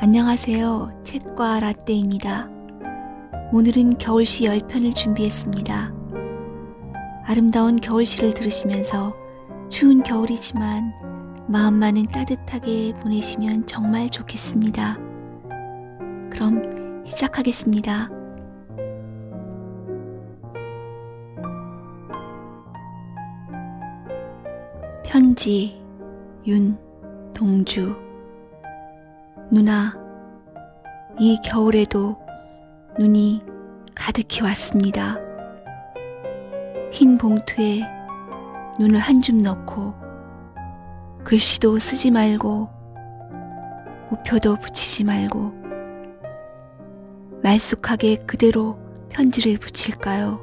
안녕하세요. 책과 라떼입니다. 오늘은 겨울시 10편을 준비했습니다. 아름다운 겨울시를 들으시면서 추운 겨울이지만 마음만은 따뜻하게 보내시면 정말 좋겠습니다. 그럼 시작하겠습니다. 편지 윤동주 누나 이 겨울에도 눈이 가득히 왔습니다. 흰 봉투에 눈을 한 줌 넣고 글씨도 쓰지 말고 우표도 붙이지 말고 말쑥하게 그대로 편지를 붙일까요?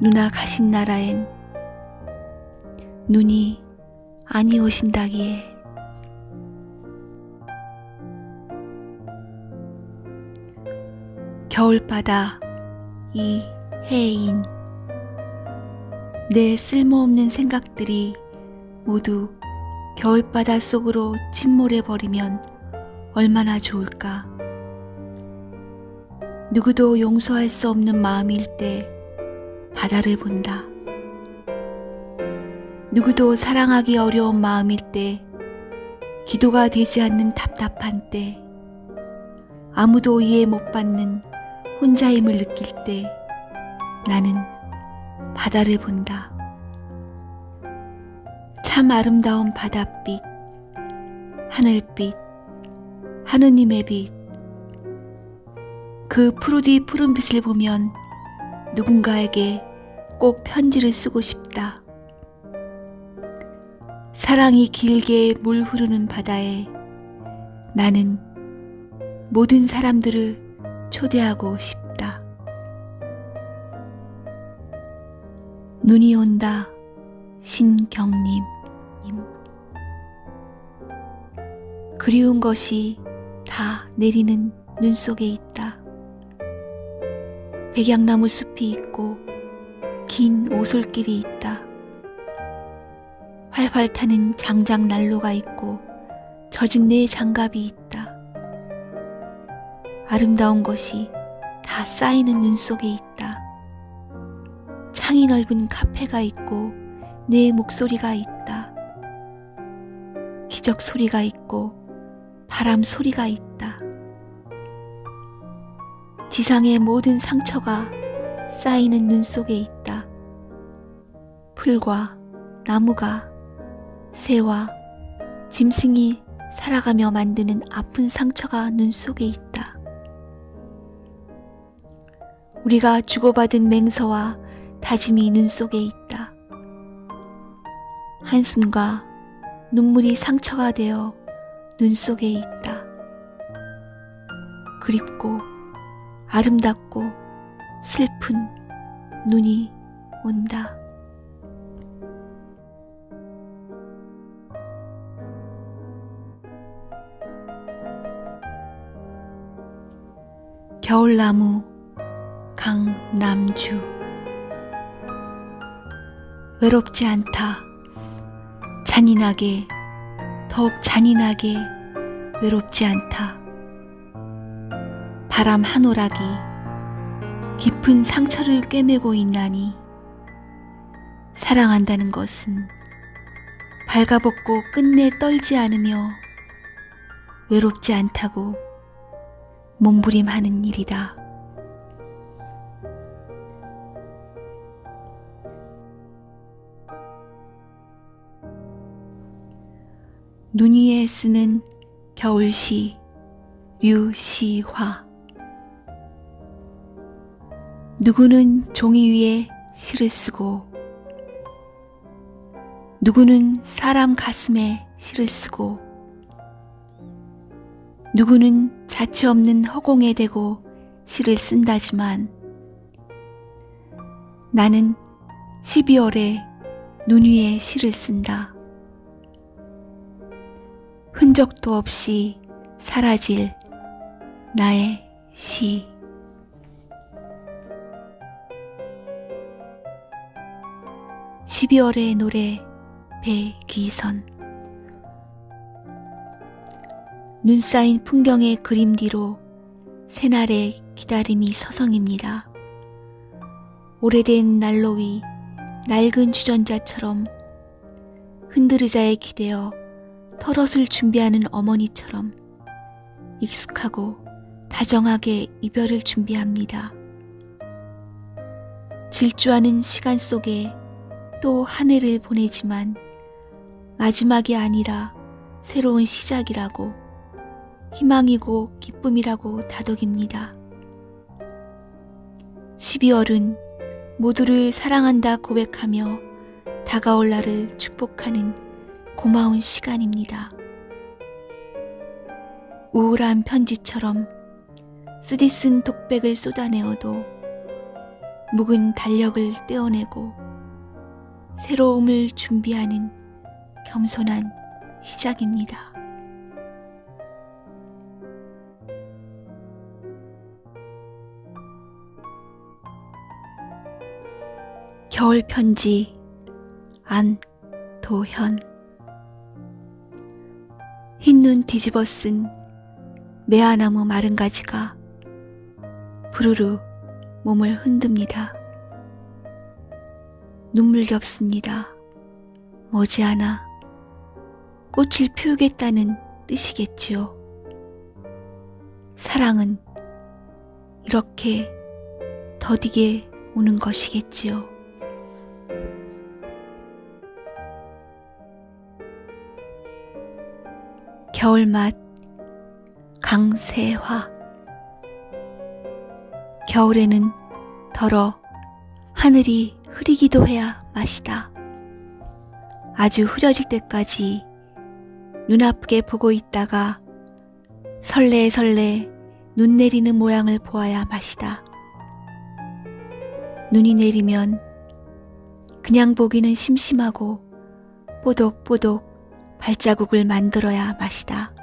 누나 가신 나라엔 눈이 아니 오신다기에 겨울바다 이해인 내 쓸모없는 생각들이 모두 겨울바다 속으로 침몰해 버리면 얼마나 좋을까. 누구도 용서할 수 없는 마음일 때 바다를 본다. 누구도 사랑하기 어려운 마음일 때 기도가 되지 않는 답답한 때 아무도 이해 못 받는 혼자임을 느낄 때 나는 바다를 본다. 참 아름다운 바닷빛, 하늘빛, 하느님의 빛. 그 푸르디 푸른 빛을 보면 누군가에게 꼭 편지를 쓰고 싶다. 사랑이 길게 물 흐르는 바다에 나는 모든 사람들을 초대하고 싶다. 눈이 온다. 신경님. 그리운 것이 다 내리는 눈 속에 있다. 백양나무 숲이 있고 긴 오솔길이 있다. 활활 타는 장작 난로가 있고 젖은 내 장갑이 있다. 아름다운 것이 다 쌓이는 눈 속에 있다. 창이 넓은 카페가 있고 내 목소리가 있다. 기적 소리가 있고 바람 소리가 있다. 지상의 모든 상처가 쌓이는 눈 속에 있다. 풀과 나무가 새와 짐승이 살아가며 만드는 아픈 상처가 눈 속에 있다. 우리가 주고받은 맹서와 다짐이 눈 속에 있다. 한숨과 눈물이 상처가 되어 눈 속에 있다. 그립고 아름답고 슬픈 눈이 온다. 겨울나무 강남주 외롭지 않다. 잔인하게 더욱 잔인하게 외롭지 않다. 바람 한 오락이 깊은 상처를 꿰매고 있나니 사랑한다는 것은 발가벗고 끝내 떨지 않으며 외롭지 않다고 몸부림하는 일이다. 눈 위에 쓰는 겨울시 류시화 누구는 종이 위에 시를 쓰고 누구는 사람 가슴에 시를 쓰고 누구는 자취 없는 허공에 대고 시를 쓴다지만 나는 12월에 눈 위에 시를 쓴다. 흔적도 없이 사라질 나의 시. (12월의 노래) 배기선 눈 쌓인 풍경의 그림 뒤로 새날의 기다림이 서성입니다. 오래된 난로 위 낡은 주전자처럼 흔들의자에 기대어 털옷을 준비하는 어머니처럼 익숙하고 다정하게 이별을 준비합니다. 질주하는 시간 속에 또 한 해를 보내지만 마지막이 아니라 새로운 시작이라고 희망이고 기쁨이라고 다독입니다. 12월은 모두를 사랑한다 고백하며 다가올 날을 축복하는 고마운 시간입니다. 우울한 편지처럼 쓰디 쓴 독백을 쏟아내어도 묵은 달력을 떼어내고 새로움을 준비하는 겸손한 시작입니다. 겨울 편지 안도현 흰눈 뒤집어 쓴 매화나무 마른 가지가 부르르 몸을 흔듭니다. 눈물겹습니다. 머지않아 꽃을 피우겠다는 뜻이겠지요. 사랑은 이렇게 더디게 오는 것이겠지요. 겨울맛 강세화 겨울에는 덜어 하늘이 흐리기도 해야 맛이다. 아주 흐려질 때까지 눈 아프게 보고 있다가 설레 설레 눈 내리는 모양을 보아야 맛이다. 눈이 내리면 그냥 보기는 심심하고 뽀독뽀독 발자국을 만들어야 맛이다.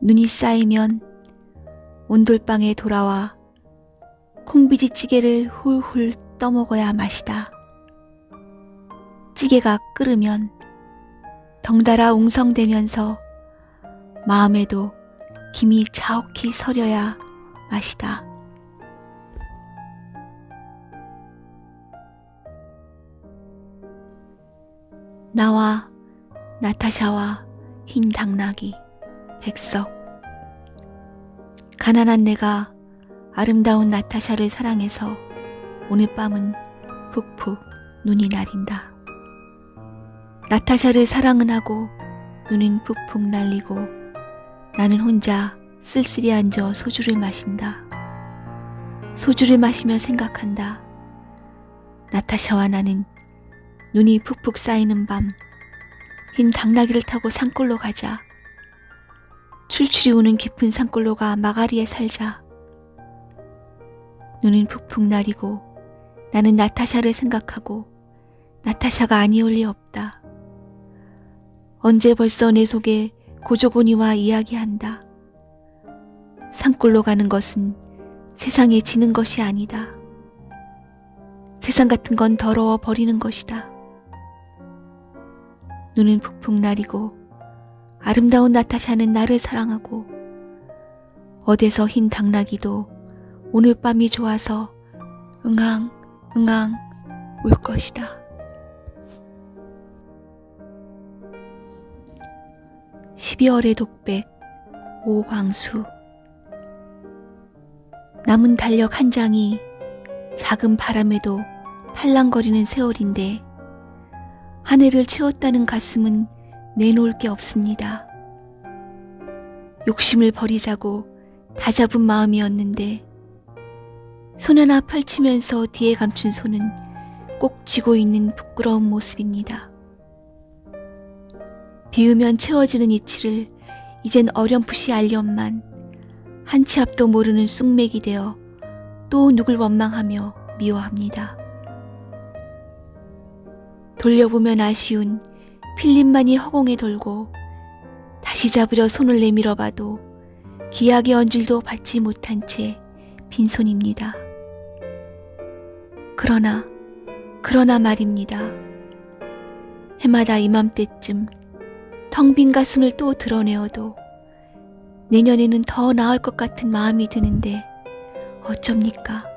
눈이 쌓이면 온돌방에 돌아와 콩비지찌개를 훌훌 떠먹어야 맛이다. 찌개가 끓으면 덩달아 웅성대면서 마음에도 김이 자욱히 서려야 맛이다. 나와 나타샤와 흰 당나귀 백석 가난한 내가 아름다운 나타샤를 사랑해서 오늘 밤은 푹푹 눈이 내린다. 나타샤를 사랑은 하고 눈은 푹푹 날리고 나는 혼자 쓸쓸히 앉아 소주를 마신다. 소주를 마시며 생각한다. 나타샤와 나는 눈이 푹푹 쌓이는 밤, 흰 당나귀를 타고 산골로 가자. 출출이 우는 깊은 산골로가 마가리에 살자. 눈은 푹푹 나리고 나는 나타샤를 생각하고 나타샤가 아니올 리 없다. 언제 벌써 내 속에 고조고니와 이야기한다. 산골로 가는 것은 세상에 지는 것이 아니다. 세상 같은 건 더러워 버리는 것이다. 눈은 푹푹 나리고 아름다운 나타샤는 나를 사랑하고 어디서 흰 당나귀도 오늘 밤이 좋아서 응앙 응앙 울 것이다. (12월의) 독백 오광수 남은 달력 한 장이 작은 바람에도 팔랑거리는 세월인데 한 해를 채웠다는 가슴은 내놓을 게 없습니다. 욕심을 버리자고 다잡은 마음이었는데 손 하나 펼치면서 뒤에 감춘 손은 꼭 쥐고 있는 부끄러운 모습입니다. 비우면 채워지는 이치를 이젠 어렴풋이 알련만 한 치 앞도 모르는 쑥맥이 되어 또 누굴 원망하며 미워합니다. 돌려보면 아쉬운 필름만이 허공에 돌고 다시 잡으려 손을 내밀어 봐도 기약의 언질도 받지 못한 채 빈손입니다. 그러나, 그러나 말입니다. 해마다 이맘때쯤 텅 빈 가슴을 또 드러내어도 내년에는 더 나을 것 같은 마음이 드는데 어쩝니까?